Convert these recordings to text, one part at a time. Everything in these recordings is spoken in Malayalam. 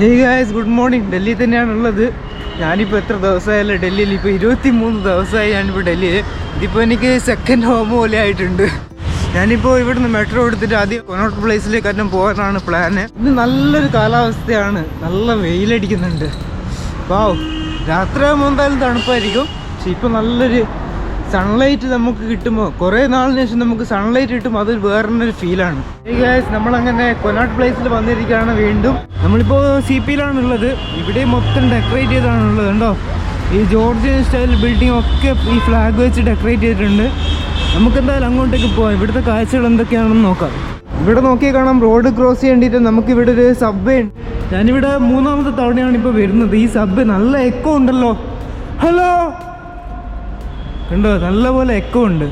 Hey guys good morning Delhi തന്നെയാണ് ഉള്ളത്. ഞാനിപ്പോൾ എത്ര ദിവസമായല്ലോ ഡൽഹിയിൽ? ഇപ്പോൾ ഇരുപത്തി മൂന്ന് ദിവസമായി ഞാനിപ്പോൾ ഡൽഹിയിൽ. ഇതിപ്പോൾ എനിക്ക് സെക്കൻഡ് ഹോം പോലെ ആയിട്ടുണ്ട്. ഞാനിപ്പോൾ ഇവിടുന്ന് മെട്രോ എടുത്തിട്ട് ആദ്യം കൊനോട്ട് പ്ലേസിലേക്ക് തന്നെ പോകാനാണ് പ്ലാന് ഇത് നല്ലൊരു കാലാവസ്ഥയാണ്. നല്ല വെയിലടിക്കുന്നുണ്ട്. വാവ് രാത്രിയാകുമ്പോൾ എന്തായാലും തണുപ്പായിരിക്കും. പക്ഷെ ഇപ്പോൾ നല്ലൊരു സൺലൈറ്റ് നമുക്ക് കിട്ടുമ്പോൾ കുറേ നാളിന് ശേഷം നമുക്ക് സൺലൈറ്റ് കിട്ടുമ്പോൾ അതൊരു വേറൊരു ഫീലാണ് നമ്മൾ നമ്മളങ്ങനെ കൊനാട്ട് പ്ലേസിൽ വന്നിരിക്കുകയാണ് വീണ്ടും. നമ്മളിപ്പോൾ സി പിയിലാണുള്ളത് ഇവിടെ മൊത്തം ഡെക്കറേറ്റ് ചെയ്താണ് ഉള്ളത് കണ്ടോ? ഈ ജോർജിയൻ സ്റ്റൈൽ ബിൽഡിംഗ് ഒക്കെ ഈ ഫ്ലാഗ് വെച്ച് ഡെക്കറേറ്റ് ചെയ്തിട്ടുണ്ട്. നമുക്ക് എന്തായാലും അങ്ങോട്ടേക്ക് പോവാം. ഇവിടുത്തെ കാഴ്ചകൾ എന്തൊക്കെയാണെന്ന് നോക്കാം. ഇവിടെ നോക്കിയാൽ കാണാം. റോഡ് ക്രോസ് ചെയ്യേണ്ടിയിട്ട് നമുക്ക് ഇവിടെ ഒരു സബ്വേ ഉണ്ട്. ഞാനിവിടെ മൂന്നാമത്തെ തവണയാണ് ഇപ്പോൾ വരുന്നത്. ഈ സബ്വേ നല്ല എക്കോ ഉണ്ടല്ലോ. ഹലോ ഉണ്ടോ നല്ലപോലെ എക്കോ ഉണ്ട്.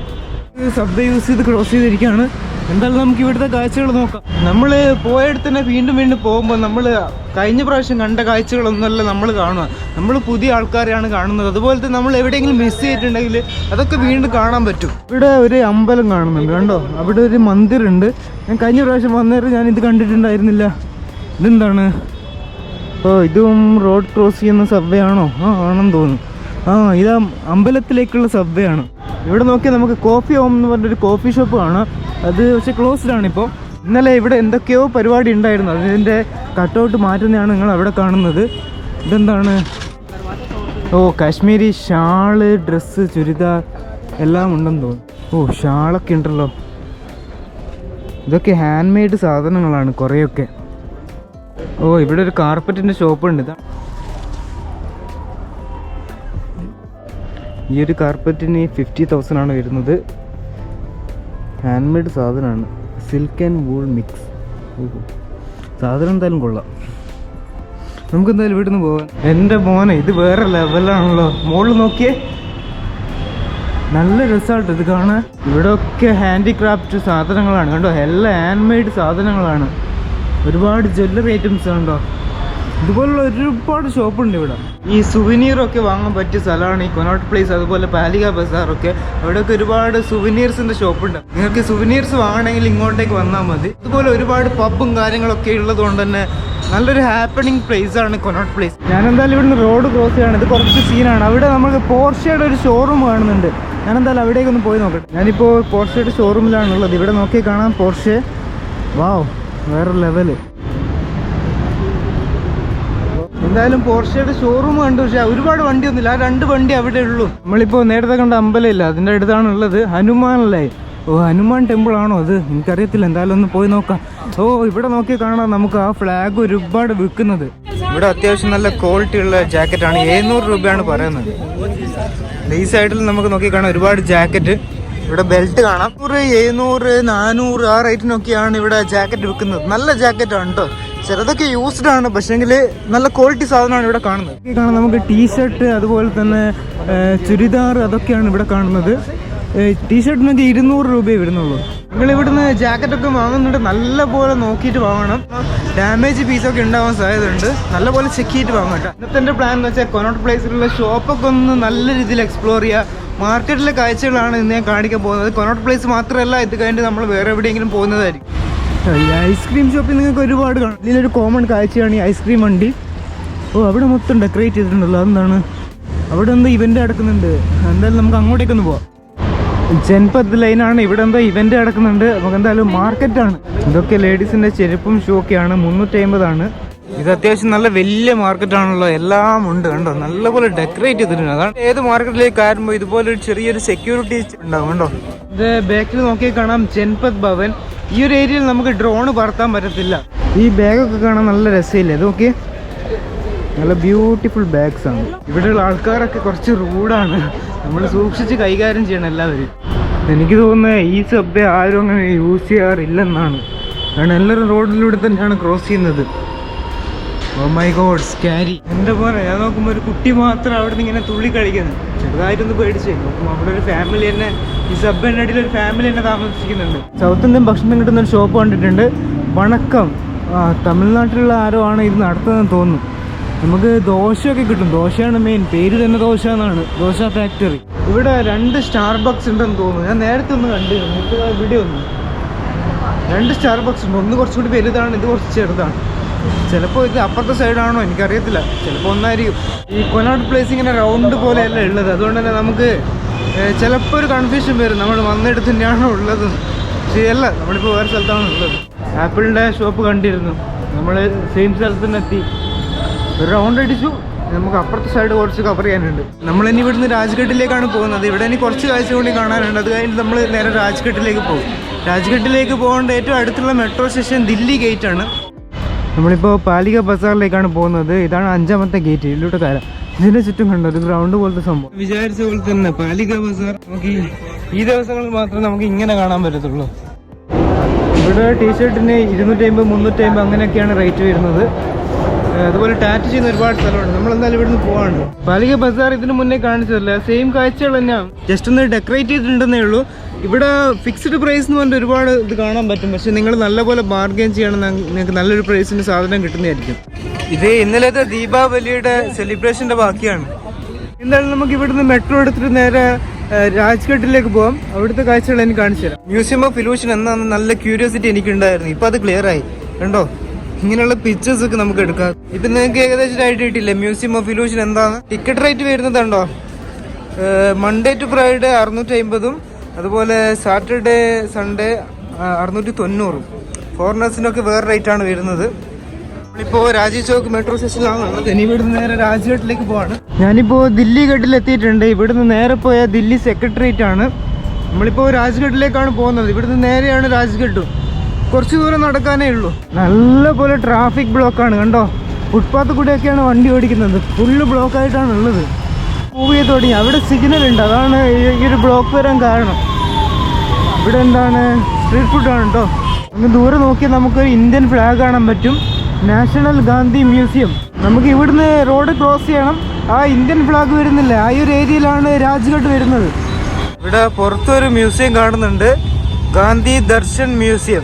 ശബ്ദം യൂസ് ചെയ്ത് ക്രോസ് ചെയ്തിരിക്കുകയാണ്. എന്തായാലും നമുക്ക് ഇവിടുത്തെ കാഴ്ചകൾ നോക്കാം. നമ്മൾ പോയടുത്ത് തന്നെ വീണ്ടും വീണ്ടും പോകുമ്പോൾ നമ്മൾ കഴിഞ്ഞ പ്രാവശ്യം കണ്ട കാഴ്ചകളൊന്നുമല്ല നമ്മൾ കാണുക. നമ്മൾ പുതിയ ആൾക്കാരെയാണ് കാണുന്നത്. അതുപോലെ തന്നെ നമ്മൾ എവിടെയെങ്കിലും മിസ് ചെയ്തിട്ടുണ്ടെങ്കിൽ അതൊക്കെ വീണ്ടും കാണാൻ പറ്റും. ഇവിടെ ഒരു അമ്പലം കാണുന്നുണ്ട് കണ്ടോ? അവിടെ ഒരു മന്ദിറുണ്ട്. ഞാൻ കഴിഞ്ഞ പ്രാവശ്യം വന്നേരം ഞാൻ ഇത് കണ്ടിട്ടുണ്ടായിരുന്നില്ല. ഇതെന്താണ്? ഓ ഇതും റോഡ് ക്രോസ് ചെയ്യുന്ന സബ്വേ ആണോ? ആ ആണെന്ന് തോന്നുന്നു. ആ ഇത് അമ്പലത്തിലേക്കുള്ള സബ്വേ ആണ്. ഇവിടെ നോക്കിയാൽ നമുക്ക് കോഫി ഹോം എന്ന് പറഞ്ഞൊരു കോഫി ഷോപ്പ് കാണാം. അത് പക്ഷെ ക്ലോസ്ഡ് ഇപ്പോൾ ഇന്നലെ ഇവിടെ എന്തൊക്കെയോ പരിപാടി ഉണ്ടായിരുന്നു. അതിന്റെ കട്ടൗട്ട് മാറ്റുന്നതാണ് നിങ്ങൾ അവിടെ കാണുന്നത്. ഇതെന്താണ്? ഓ കാശ്മീരി ഷാൾ ഡ്രസ്സ് ചുരിദാർ എല്ലാം ഉണ്ടെന്ന് തോന്നുന്നു. ഓ ഷാളൊക്കെ ഉണ്ടല്ലോ. ഇതൊക്കെ ഹാൻഡ് മെയ്ഡ് സാധനങ്ങളാണ് കുറേയൊക്കെ. ഓ ഇവിടെ ഒരു കാർപ്പറ്റിന്റെ ഷോപ്പ് ഉണ്ട്. ഈ ഒരു കാർപ്പറ്റിന് ഫിഫ്റ്റി തൗസൻഡ് ആണ് വരുന്നത്. ഹാൻഡ്മെയ്ഡ് സാധനമാണ് സിൽക്ക് ആൻഡ് വൂൾ മിക്സ് സാധനം എന്തായാലും കൊള്ളാം. നമുക്ക് എന്തായാലും ഇവിടുന്ന് പോകാം എന്റെ മോനെ ഇത് വേറെ ലെവലാണല്ലോ മുകളിൽ നോക്കിയേ. നല്ല റിസൾട്ട് ഇത് കാണാൻ. ഇവിടെ ഒക്കെ ഹാൻഡിക്രാഫ്റ്റ് സാധനങ്ങളാണ്. കണ്ടോ? എല്ലാം ഹാൻഡ് മെയ്ഡ് സാധനങ്ങളാണ്. ഒരുപാട് ജ്വല്ലറി ഐറ്റംസ് കണ്ടോ ഇതുപോലുള്ള ഒരുപാട് ഷോപ്പുണ്ട് ഇവിടെ. ഈ സുവിനീർ ഒക്കെ വാങ്ങാൻ പറ്റിയ സ്ഥലമാണ് ഈ കൊനോട്ട് പ്ലേസ് അതുപോലെ പാലിക ബസാർ ഒക്കെ. അവിടെയൊക്കെ ഒരുപാട് സുവിനീർസിന്റെ ഷോപ്പുണ്ട്. നിങ്ങൾക്ക് സുവിനീർസ് വാങ്ങണമെങ്കിൽ ഇങ്ങോട്ടേക്ക് വന്നാൽ മതി. അതുപോലെ ഒരുപാട് പബ്ബും കാര്യങ്ങളൊക്കെ ഉള്ളത് കൊണ്ട് തന്നെ നല്ലൊരു ഹാപ്പണിങ് പ്ലേസ് ആണ് കൊനോട്ട് പ്ലേസ്. ഞാൻ എന്തായാലും ഇവിടുന്ന് റോഡ് ക്രോസ് ചെയ്യാണ്. ഇത് കുറച്ച് സീനാണ് അവിടെ നമുക്ക് പോർഷയുടെ ഒരു ഷോറൂം കാണുന്നുണ്ട്. ഞാൻ എന്തായാലും അവിടേക്ക് ഒന്ന് പോയി നോക്കട്ടെ. ഞാനിപ്പോൾ പോർഷയുടെ ഷോറൂമിലാണുള്ളത് ഇവിടെ നോക്കി കാണാം പോർഷെ. വാവ് വേറെ ലെവൽ എന്തായാലും പോർഷയുടെ ഷോറൂം കണ്ടു. പക്ഷേ ഒരുപാട് വണ്ടി വണ്ടിയൊന്നുമില്ല. ആ രണ്ട് വണ്ടി അവിടെ ഉള്ളൂ. നമ്മളിപ്പോൾ നേരത്തെ കണ്ട അമ്പലമില്ല. അതിന്റെ അടുത്താണ് ഉള്ളത് ഹനുമാൻ ഹനുമാനല്ലേ ഓ ഹനുമാൻ ടെമ്പിൾ ആണോ അത്? എനിക്കറിയത്തില്ല. എന്തായാലും ഒന്ന് പോയി നോക്കാം. ഓ ഇവിടെ നോക്കി കാണാം നമുക്ക് ആ ഫ്ലാഗ് ഒരുപാട് വിൽക്കുന്നത്. ഇവിടെ അത്യാവശ്യം നല്ല ക്വാളിറ്റി ഉള്ള ജാക്കറ്റ് ആണ്. എഴുന്നൂറ് രൂപയാണ് പറയുന്നത്. ഈ സൈഡിൽ നമുക്ക് നോക്കി കാണാം ഒരുപാട് ജാക്കറ്റ് ഇവിടെ ബെൽറ്റ് കാണാം. നൂറ് എഴുന്നൂറ് നാനൂറ് ആ റേറ്റിനൊക്കെയാണ് ഇവിടെ ജാക്കറ്റ് വിൽക്കുന്നത്. നല്ല ജാക്കറ്റാണ് കേട്ടോ ചിലതൊക്കെ യൂസ്ഡ് ആണ് പക്ഷേങ്കിൽ നല്ല ക്വാളിറ്റി സാധനമാണ് ഇവിടെ കാണുന്നത്. നമുക്ക് ടീ നമുക്ക് ടീഷർട്ട് അതുപോലെ തന്നെ ചുരിദാർ അതൊക്കെയാണ് ഇവിടെ കാണുന്നത്. ടീഷർട്ടിനൊക്കെ ഇരുന്നൂറ് രൂപയെ വരുന്നുള്ളൂ. നിങ്ങൾ ഇവിടുന്ന് ജാക്കറ്റൊക്കെ വാങ്ങുന്നുണ്ട് നല്ല പോലെ നോക്കിയിട്ട് വാങ്ങണം. ഡാമേജ് പീസൊക്കെ ഉണ്ടാവാൻ സാധ്യതയുണ്ട്. നല്ല പോലെ ചെക്ക് ചെയ്തിട്ട് വാങ്ങാം കേട്ടോ. ഇന്നത്തെ എന്റെ പ്ലാൻ എന്ന് വെച്ചാൽ കൊനോട്ട് പ്ലേസിലുള്ള ഷോപ്പൊക്കെ ഒന്ന് നല്ല രീതിയിൽ എക്സ്പ്ലോർ ചെയ്യുക. മാർക്കറ്റിലെ കാഴ്ചകളാണ് ഇന്ന് ഞാൻ കാണിക്കാൻ പോകുന്നത്. കൊനോട്ട് പ്ലേസ് മാത്രമല്ല ഇത് കഴിഞ്ഞിട്ട് നമ്മൾ വേറെ എവിടെയെങ്കിലും പോകുന്നതായിരിക്കും. ഈ ഐസ്ക്രീം ഷോപ്പിൽ നിങ്ങൾക്ക് ഒരുപാട് കാണും. ഇതിലൊരു കോമൺ കാഴ്ചയാണ് ഈ ഐസ്ക്രീം വണ്ടി. ഓ അവിടെ മൊത്തം ഡെക്കറേറ്റ് ചെയ്തിട്ടുണ്ടല്ലോ. അതെന്താണ്? അവിടെ എന്തോ ഇവന്റ് നടക്കുന്നുണ്ട്. എന്തായാലും നമുക്ക് അങ്ങോട്ടേക്കൊന്ന് പോവാം. ജൻപത് ലൈനാണ്. ഇവിടെ എന്തോ ഇവന്റ് നടക്കുന്നുണ്ട്. നമുക്ക് എന്തായാലും മാർക്കറ്റാണ് ഇതൊക്കെ ലേഡീസിന്റെ ചെരുപ്പും ഷൂ ഒക്കെയാണ് മുന്നൂറ്റി അമ്പതാണ് ഇത് അത്യാവശ്യം നല്ല വലിയ മാർക്കറ്റ് ആണല്ലോ. എല്ലാം ഉണ്ട് കണ്ടോ? നല്ലപോലെ ഡെക്കറേറ്റ് ചെയ്തിട്ടുണ്ട്. അതാണ് ഏത് മാർക്കറ്റിലേക്ക് കയറുമ്പോൾ ഇതുപോലെ ഒരു ചെറിയൊരു സെക്യൂരിറ്റി ഉണ്ടാവും കണ്ടോ? ഇത് ബാക്കിൽ നോക്കി കാണാം. ജൻപത് ഭവൻ. ഈ ഒരു ഏരിയയിൽ നമുക്ക് ഡ്രോൺ പറത്താൻ പറ്റത്തില്ല. ഈ ബാഗൊക്കെ കാണാൻ നല്ല രസമില്ലേ? ഇത് നോക്കിയേ. നല്ല ബ്യൂട്ടിഫുൾ ബാഗ്സ് ആണ്. ഇവിടെയുള്ള ആൾക്കാരൊക്കെ കുറച്ച് റൂഡാണ് നമ്മൾ സൂക്ഷിച്ച് കൈകാര്യം ചെയ്യണം എല്ലാവരും. എനിക്ക് തോന്നുന്നത് ഈ സബ്വേ ആരും അങ്ങനെ യൂസ് ചെയ്യാറില്ലെന്നാണ്. കാരണം എല്ലാവരും റോഡിലൂടെ തന്നെയാണ് ക്രോസ് ചെയ്യുന്നത്. ഓ മൈ ഗോഡ് സ്കാരി എന്റെ പോലെ ഞാൻ നോക്കുമ്പോൾ ഒരു കുട്ടി മാത്രം അവിടെ നിന്ന് ഇങ്ങനെ തുള്ളി കളിക്കുന്നത് ചെറുതായിട്ടൊന്ന് പേടിച്ച്. നോക്കുമ്പോൾ അവിടെ ഒരു ഫാമിലി തന്നെ ഈ സബ്ബിന്റെ അടിയിൽ ഒരു ഫാമിലി തന്നെ താമസിക്കുന്നുണ്ട്. സൗത്ത് ഇന്ത്യൻ ഭക്ഷണം കിട്ടുന്ന ഒരു ഷോപ്പ് കണ്ടിട്ടുണ്ട്. വണക്കം. തമിഴ്നാട്ടിലുള്ള ആരോ ആണ് ഇത് നടത്തുന്നതെന്ന് തോന്നുന്നു. നമുക്ക് ദോശയൊക്കെ കിട്ടും. ദോശയാണ് മെയിൻ പേര് തന്നെ ദോശ എന്നാണ്. ദോശ ഫാക്ടറി ഇവിടെ രണ്ട് സ്റ്റാർബക്സ് ഉണ്ടെന്ന് തോന്നുന്നു. ഞാൻ നേരത്തെ ഒന്ന് കണ്ടിരുന്നു വീഡിയോ ഒന്ന്. രണ്ട് സ്റ്റാർബക്സ് ഉണ്ട്. ഒന്ന് കുറച്ചുകൂടി വലുതാണ് ഇത് കുറച്ച് ചെറുതാണ്. ചിലപ്പോൾ ഇത് അപ്പുറത്തെ സൈഡാണോ? എനിക്കറിയത്തില്ല. ചിലപ്പോൾ ഒന്നായിരിക്കും. ഈ കൊനാട്ട് പ്ലേസ് ഇങ്ങനെ റൗണ്ട് പോലെയല്ല ഉള്ളത്. അതുകൊണ്ട് തന്നെ നമുക്ക് ചിലപ്പോൾ ഒരു കൺഫ്യൂഷൻ വരും. നമ്മൾ വന്നിടത്ത് തന്നെയാണോ ഉള്ളത്. ശരിയല്ല നമ്മളിപ്പോൾ വേറെ സ്ഥലത്താണ് ഉള്ളത്. ആപ്പിളിന്റെ ഷോപ്പ് കണ്ടിരുന്നു. നമ്മൾ സെയിം സ്ഥലത്ത് തന്നെ എത്തി. ഒരു റൗണ്ട് അടിച്ചു. നമുക്ക് അപ്പുറത്തെ സൈഡ് കുറച്ച് കവർ ചെയ്യാനുണ്ട്. നമ്മൾ ഇനി ഇവിടുന്ന് രാജ്ഘട്ടിലേക്കാണ് പോകുന്നത്. ഇവിടെ ഇനി കുറച്ച് കാഴ്ച കൂടി കാണാനുണ്ട്. അത് കഴിഞ്ഞ് നമ്മൾ നേരെ രാജ്ഘട്ടിലേക്ക് പോകും. രാജ്ഘട്ടിലേക്ക് പോകേണ്ട ഏറ്റവും അടുത്തുള്ള മെട്രോ സ്റ്റേഷൻ ദില്ലി ഗേറ്റ് ആണ്. നമ്മളിപ്പോൾ പാലിക ബസാറിലേക്കാണ് പോകുന്നത്. ഇതാണ് അഞ്ചാമത്തെ ഗേറ്റ് ഇതിലൂടെ കയറാം. ഇതിന്റെ ചുറ്റും കണ്ടോ? ഒരു ഗ്രൗണ്ട് പോലത്തെ സംഭവം. വിചാരിച്ച പോലെ തന്നെ പാലിക ബസാർ നമുക്ക് ഈ- ദിവസങ്ങളിൽ മാത്രമേ നമുക്ക് ഇങ്ങനെ കാണാൻ പറ്റത്തുള്ളൂ. ഇവിടെ ടീഷർട്ടിന് ഇരുന്നൂറ്റി അമ്പത് മുന്നൂറ്റി അമ്പത് അങ്ങനെയൊക്കെയാണ് റേറ്റ് വരുന്നത്. അതുപോലെ ടാറ്റ് ചെയ്യുന്ന ഒരുപാട് സ്ഥലമുണ്ട്. നമ്മൾ എന്തായാലും ഇവിടുന്ന് പോകാണ്ടോ പാലിക ബസാർ ഇതിന് മുന്നേ കാണിച്ചതല്ല? സെയിം കാഴ്ചകൾ തന്നെയാണ്. ജസ്റ്റ് ഒന്ന് ഡെക്കറേറ്റ് ചെയ്തിട്ടുണ്ടെന്നേ ഉള്ളൂ. ഇവിടെ ഫിക്സ്ഡ് പ്രൈസ് എന്ന് പറഞ്ഞിട്ട് ഒരുപാട് ഇത് കാണാൻ പറ്റും. പക്ഷെ നിങ്ങൾ നല്ലപോലെ ബാർഗെയിൻ ചെയ്യണം നിങ്ങൾക്ക് നല്ലൊരു പ്രൈസിന് സാധനം കിട്ടുന്നതായിരിക്കും. ഇത് ഇന്നലത്തെ ദീപാവലിയുടെ സെലിബ്രേഷന്റെ ബാക്കിയാണ്. എന്തായാലും നമുക്ക് ഇവിടുന്ന് മെട്രോ എടുത്തിട്ട് നേരെ രാജ്ഘട്ടിലേക്ക് പോകാം അവിടുത്തെ കാഴ്ചകൾ എനിക്ക് കാണിച്ചു തരാം. മ്യൂസിയം ഓഫ് ഇലൂഷൻ എന്നാണ് നല്ല ക്യൂരിയോസിറ്റി എനിക്കുണ്ടായിരുന്നു. ഇപ്പൊ അത് ക്ലിയർ ആയി. കണ്ടോ? ഇങ്ങനെയുള്ള പിക്ചേഴ്സ് ഒക്കെ നമുക്ക് എടുക്കാം. ഇപ്പൊ നിങ്ങൾക്ക് ഏകദേശം ആയിട്ട് കിട്ടില്ലേ മ്യൂസിയം ഓഫ് ഇലൂഷൻ എന്താണ്? ടിക്കറ്റ് റേറ്റ് വരുന്നത് കണ്ടോ? മൺഡേ ടു ഫ്രൈഡേ അറുന്നൂറ്റി അമ്പതും അതുപോലെ സാറ്റർഡേ സൺഡേ അറുന്നൂറ്റി തൊണ്ണൂറും ഫോറിനേഴ്സിനൊക്കെ വേറെ റേറ്റ് ആണ് വരുന്നത്. നമ്മളിപ്പോൾ രാജീവ് ചോക്ക് മെട്രോ സ്റ്റേഷനിലാണ് ഉള്ളത്. ഇനി ഇവിടുന്ന് നേരെ രാജ്ഘട്ടിലേക്ക് പോവാണ്. ഞാനിപ്പോൾ ദില്ലി ഘട്ടിൽ എത്തിയിട്ടുണ്ട് ഇവിടുന്ന് നേരെ പോയ ദില്ലി സെക്രട്ടേറിയറ്റ് ആണ്. നമ്മളിപ്പോൾ രാജ്ഘട്ടിലേക്കാണ് പോകുന്നത്. ഇവിടുന്ന് നേരെയാണ് രാജ്ഘട്ടും. കുറച്ച് ദൂരം നടക്കാനേ ഉള്ളൂ. നല്ല പോലെ ട്രാഫിക് ബ്ലോക്കാണ് കണ്ടോ? ഫുട്പാത്ത് കൂടെയൊക്കെയാണ് വണ്ടി ഓടിക്കുന്നത്. ഫുള്ള് ബ്ലോക്ക് ആയിട്ടാണ് ഉള്ളത്. മൂവ് ചെയ്ത് തുടങ്ങി അവിടെ സിഗ്നൽ ഉണ്ട്. അതാണ് ഈ- ഒരു ബ്ലോക്ക് വരാൻ കാരണം. ഇവിടെ എന്താണ്? സ്ട്രീറ്റ് ഫുഡാണ് കേട്ടോ അങ്ങ് ദൂരെ നോക്കിയാൽ നമുക്ക് ഇന്ത്യൻ ഫ്ലാഗ് കാണാൻ പറ്റും. National Gandhi museum. നമുക്ക് ഇവിടുന്ന് റോഡ് ക്രോസ് ചെയ്യണം. ആ ഇന്ത്യൻ ഫ്ലാഗ് വരുന്നില്ല. ആ ഒരു ഏരിയയിലാണ് രാജ്ഘട്ട് വരുന്നത്. ഇവിടെ പുറത്തൊരു മ്യൂസിയം കാണുന്നുണ്ട്. ഗാന്ധി ദർശൻ മ്യൂസിയം.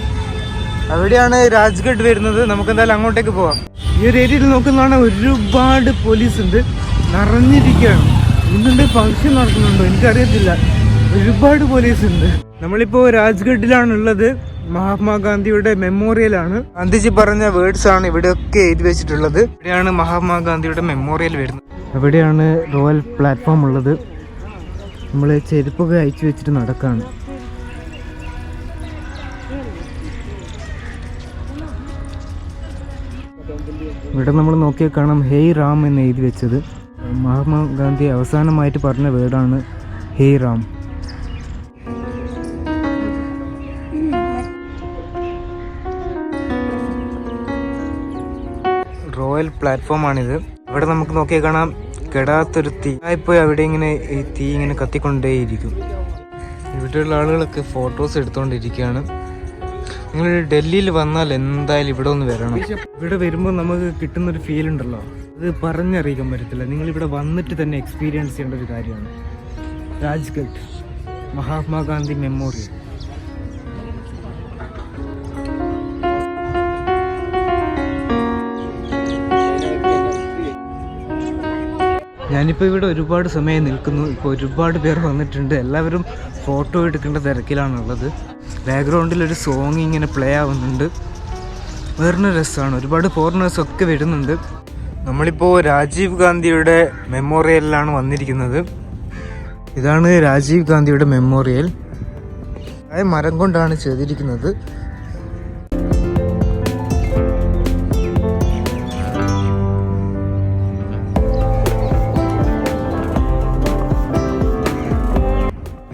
അവിടെയാണ് രാജ്ഘട്ട് വരുന്നത്. നമുക്ക് എന്തായാലും അങ്ങോട്ടേക്ക് പോവാം. ഈ ഒരു ഏരിയയിൽ നോക്കുന്നതാണ് ഒരുപാട് പോലീസ് ഉണ്ട്. നിറഞ്ഞിരിക്കുകയാണ്. ഇന്നുണ്ട് ഫംഗ്ഷൻ നടക്കുന്നുണ്ടോ? എനിക്കറിയത്തില്ല. ഒരുപാട് പോലീസ് ഉണ്ട്. നമ്മളിപ്പോ രാജ്ഘട്ടിലാണുള്ളത്. മഹാത്മാഗാന്ധിയുടെ മെമ്മോറിയൽ ആണ് ഗാന്ധിജി പറഞ്ഞ വേർഡ്സ് ആണ് ഇവിടെയൊക്കെ എഴുതി വെച്ചിട്ടുള്ളത്. ഇവിടെയാണ് മഹാത്മാഗാന്ധിയുടെ മെമ്മോറിയൽ വരുന്നത്. എവിടെയാണ് റോയൽ പ്ലാറ്റ്ഫോം ഉള്ളത്. നമ്മൾ ചെരുപ്പൊക്കെ അയച്ചു വെച്ചിട്ട് നടക്കാണ്. ഇവിടെ നമ്മൾ നോക്കിയാൽ കാണാം ഹേയ് റാം എന്ന് എഴുതി വെച്ചത്. മഹാത്മാഗാന്ധി അവസാനമായിട്ട് പറഞ്ഞ വേർഡാണ് ഹേ റാം റോയൽ പ്ലാറ്റ്ഫോമാണിത്. ഇവിടെ നമുക്ക് നോക്കിയാൽ കാണാം കെടാത്തൊരു തീ ആയിപ്പോയി അവിടെ ഇങ്ങനെ ഈ തീ ഇങ്ങനെ കത്തിക്കൊണ്ടേയിരിക്കും. ഇവിടെയുള്ള ആളുകളൊക്കെ ഫോട്ടോസ് എടുത്തുകൊണ്ടിരിക്കുകയാണ് നിങ്ങൾ ഡൽഹിയിൽ വന്നാൽ എന്തായാലും ഇവിടെ ഒന്ന് വരണം. ഇവിടെ വരുമ്പോൾ നമുക്ക് കിട്ടുന്നൊരു ഫീൽ ഉണ്ടല്ലോ. അത് പറഞ്ഞറിയിക്കാൻ പറ്റത്തില്ല. നിങ്ങളിവിടെ വന്നിട്ട് തന്നെ എക്സ്പീരിയൻസ് ചെയ്യേണ്ട ഒരു കാര്യമാണ്. രാജ്ഘട്ട് മഹാത്മാഗാന്ധി മെമ്മോറിയൽ ഞാനിപ്പോൾ ഇവിടെ ഒരുപാട് സമയം നിൽക്കുന്നു. ഇപ്പോൾ ഒരുപാട് പേർ വന്നിട്ടുണ്ട്. എല്ലാവരും ഫോട്ടോ എടുക്കേണ്ട തിരക്കിലാണുള്ളത്. ബാക്ക്ഗ്രൗണ്ടിൽ ഒരു സോങ് ഇങ്ങനെ പ്ലേ ആവുന്നുണ്ട്. വേറൊരു രസമാണ്. ഒരുപാട് ഫോറിനേഴ്സ് ഒക്കെ വരുന്നുണ്ട്. നമ്മളിപ്പോൾ രാജീവ് ഗാന്ധിയുടെ മെമ്മോറിയലിലാണ് വന്നിരിക്കുന്നത്. ഇതാണ് രാജീവ് ഗാന്ധിയുടെ മെമ്മോറിയൽ. അതായത് മരം കൊണ്ടാണ് ചെയ്തിരിക്കുന്നത്.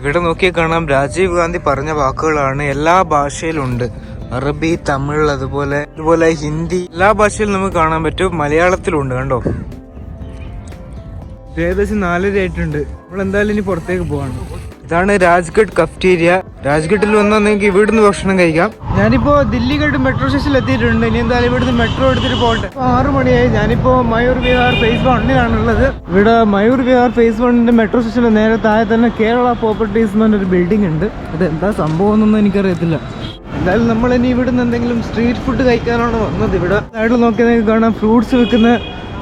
ഇവിടെ നോക്കിയാൽ കാണാം രാജീവ് ഗാന്ധി പറഞ്ഞ വാക്കുകളാണ് എല്ലാ ഭാഷയിലും ഉണ്ട്. അറബി തമിഴ് അതുപോലെ അതുപോലെ ഹിന്ദി എല്ലാ ഭാഷയിലും നമുക്ക് കാണാൻ പറ്റും. മലയാളത്തിലുണ്ട് കണ്ടോ? ഏകദേശം നാലര ആയിട്ടുണ്ട്. നമ്മൾ എന്തായാലും ഇനി പുറത്തേക്ക് പോവാണ്. ഇതാണ് രാജ്ഘട്ട് കഫ്റ്റീരിയ രാജ്ഘട്ടിൽ വന്നാൽ നിങ്ങൾക്ക് ഇവിടുന്ന് ഭക്ഷണം കഴിക്കാം. ഞാനിപ്പോ ദില്ലിഘട്ട് മെട്രോ സ്റ്റേഷനിൽ എത്തിയിട്ടുണ്ട്. ഇനി എന്തായാലും ഇവിടുന്ന് മെട്രോ എടുത്തിട്ട് പോകട്ടെ. ആറു മണിയായി. ഞാനിപ്പോ മയൂർ വിഹാർ ഫേസ് വണ്ണിലാണുള്ളത് ഇവിടെ മയൂർ വിഹാർ ഫേസ് വണ്ണിന്റെ മെട്രോ സ്റ്റേഷനിൽ നേരെ താഴെ തന്നെ കേരള പ്രോപ്പർട്ടീസ് എന്ന് പറഞ്ഞൊരു ബിൽഡിംഗ് ഉണ്ട്. അത് എന്താ സംഭവം എന്നൊന്നും എനിക്കറിയത്തില്ല. എന്തായാലും നമ്മൾ ഇനി ഇവിടുന്ന് എന്തെങ്കിലും സ്ട്രീറ്റ് ഫുഡ് കഴിക്കാനാണ് വന്നത്. ഇവിടെ സൈഡിൽ നോക്കിയാൽ കാണാം ഫ്രൂട്ട്സ് വിൽക്കുന്ന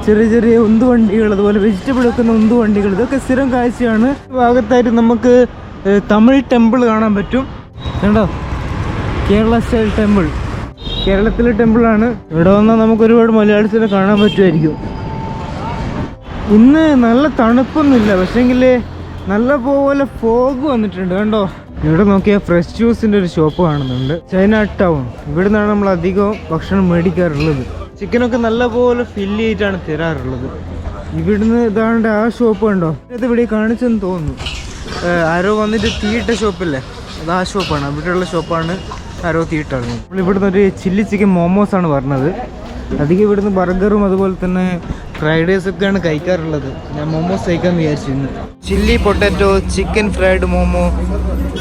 ചെറിയ ചെറിയ ഉന്തുവണ്ടികൾ അതുപോലെ വെജിറ്റബിൾ വെക്കുന്ന ഉന്തുവണ്ടികൾ. ഇതൊക്കെ സ്ഥിരം കാഴ്ചയാണ്. ഭാഗത്തായിട്ട് നമുക്ക് തമിഴ് ടെമ്പിൾ കാണാൻ പറ്റും. കണ്ടോ? കേരള സ്റ്റൈൽ ടെമ്പിൾ കേരളത്തിലെ ടെമ്പിളാണ് ഇവിടെ വന്നാൽ നമുക്ക് ഒരുപാട് മലയാളത്തിനെ കാണാൻ പറ്റുമായിരിക്കും. ഇന്ന് നല്ല തണുപ്പൊന്നുമില്ല. പക്ഷേങ്കിൽ നല്ല പോലെ ഫോഗ് വന്നിട്ടുണ്ട്. കണ്ടോ? ഇവിടെ നോക്കിയാൽ ഫ്രഷ് ജ്യൂസിന്റെ ഒരു ഷോപ്പ് കാണുന്നുണ്ട്. ചൈന ടൗൺ ഇവിടെ നിന്നാണ് നമ്മൾ അധികം ഭക്ഷണം മേടിക്കാറുള്ളത്. ചിക്കനൊക്കെ നല്ല പോലെ ഫില്ല് ചെയ്തിട്ടാണ് തരാറുള്ളത്. ഇവിടുന്ന് ഇതാണ്ട് ആ ഷോപ്പ് ഉണ്ടോ ഇത് ഇവിടെ കാണിച്ചെന്ന് തോന്നുന്നു. ആരോ വന്നിട്ട് തീയിട്ട ഷോപ്പല്ലേ അത് ആ ഷോപ്പാണ് അവിടെയുള്ള ഷോപ്പാണ് ആരോ തീയിട്ടാണ് നമ്മൾ ഇവിടുന്ന് ഒരു ചില്ലി ചിക്കൻ മോമോസ് ആണ് പറഞ്ഞത്. അധികം ഇവിടുന്ന് ബർഗറും അതുപോലെ തന്നെ ഫ്രൈഡ് റൈസൊക്കെയാണ് കഴിക്കാറുള്ളത്. ഞാൻ മോമോസ് കഴിക്കാമെന്ന് വിചാരിച്ചു ഇന്ന് chilli potato chicken fried momo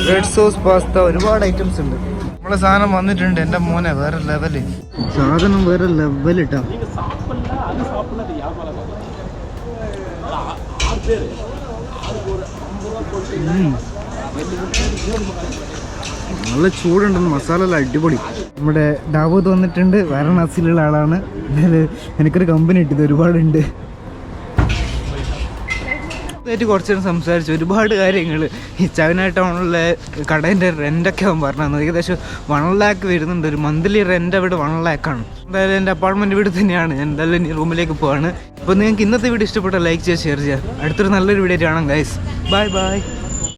red sauce pasta ഒരുപാട് ഐറ്റംസ് ഉണ്ട്. നമ്മളെ സാധനം വന്നിട്ടുണ്ട്. എന്റെ മോനെ വേറെ ലെവൽ സാധനം വേറെ ലെവലിട്ടാ നല്ല ചൂടുണ്ടെന്ന് മസാല അടിപൊളി. നമ്മുടെ ഡാവൂത്ത് വന്നിട്ടുണ്ട്. വാരണാസിയിലുള്ള ആളാണ്. എനിക്കൊരു കമ്പനി ഇട്ടത് ഒരുപാടുണ്ട്. ആയിട്ട് കുറച്ച് നേരം സംസാരിച്ചു. ഒരുപാട് കാര്യങ്ങൾ ഈ ചൈന ടൗണിലെ കടേന്റെ റെന്റൊക്കെ അവൻ പറഞ്ഞു ഏകദേശം വൺ ലാക്ക് വരുന്നുണ്ട്. ഒരു മന്ത്ലി റെന്റ് അവിടെ വൺ ലാക്കാണ് എന്തായാലും എന്റെ അപ്പാർട്ട്മെന്റ് വീട് തന്നെയാണ്. ഞാൻ എന്തായാലും ഇനി റൂമിലേക്ക് പോവാണ്. അപ്പോൾ നിങ്ങൾക്ക് ഇന്നത്തെ വീഡിയോ ഇഷ്ടപ്പെട്ട ലൈക്ക് ചെയ്യുക ഷെയർ ചെയ്യുക. അടുത്തൊരു നല്ലൊരു വീഡിയോ കാണാം ഗൈസ് ബൈ ബൈ